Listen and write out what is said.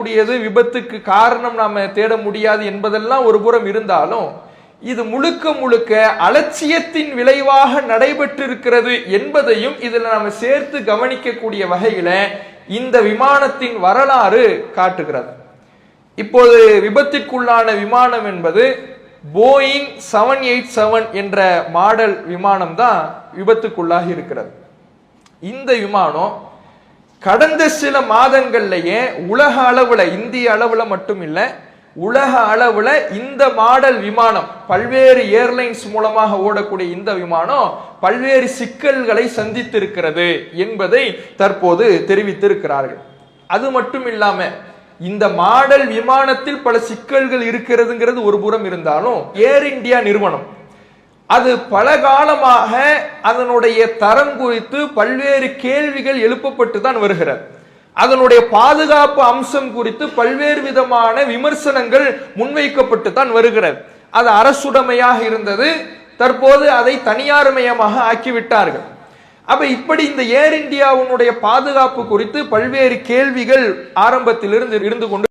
கூடியது விபத்துக்கு காரணம் நாம தேட முடியாது என்பதெல்லாம் ஒரு புறம் இருந்தாலும் இது முழுக்க முழுக்க அலட்சியத்தின் விளைவாக நடைபெற்றிருக்கிறது என்பதையும் இதில் நாம சேர்த்து கவனிக்கக்கூடிய வகையில இந்த விமானத்தின் வரலாறு காட்டுகிறது. இப்போது விபத்திற்குள்ளான விமானம் என்பது போயிங் செவன் எயிட் செவன் என்ற மாடல் விமானம் தான் விபத்துக்குள்ளாகி இருக்கிறது. இந்த விமானம் கடந்த சில மாதங்கள்லயே உலக அளவுல இந்திய அளவுல மட்டும் இல்ல உலக அளவுல இந்த மாடல் விமானம் பல்வேறு ஏர்லைன்ஸ் மூலமாக ஓடக்கூடிய இந்த விமானம் பல்வேறு சிக்கல்களை சந்தித்திருக்கிறது என்பதை தற்போது தெரிவித்திருக்கிறார்கள். அது மட்டும் இல்லாம இந்த மாடல் விமானத்தில் பல சிக்கல்கள் இருக்கிறதுங்கிறது ஒரு புறம் இருந்தாலும் ஏர் இந்தியா நிறுவனம் அது பல காலமாக அதனுடைய தரம் குறித்து பல்வேறு கேள்விகள் எழுப்பப்பட்டு தான் வருகிறது. அதனுடைய பாதுகாப்பு அம்சம் குறித்து பல்வேறு விதமான விமர்சனங்கள் முன்வைக்கப்பட்டு தான் வருகிறது. அது அரசுடைமையாக இருந்தது. தற்போது அதை தனியார் மயமாக ஆக்கிவிட்டார்கள். அப்ப இப்படி இந்த ஏர் இந்தியாவுடைய பாதுகாப்பு குறித்து பல்வேறு கேள்விகள் ஆரம்பத்திலிருந்து இருந்து கொண்டு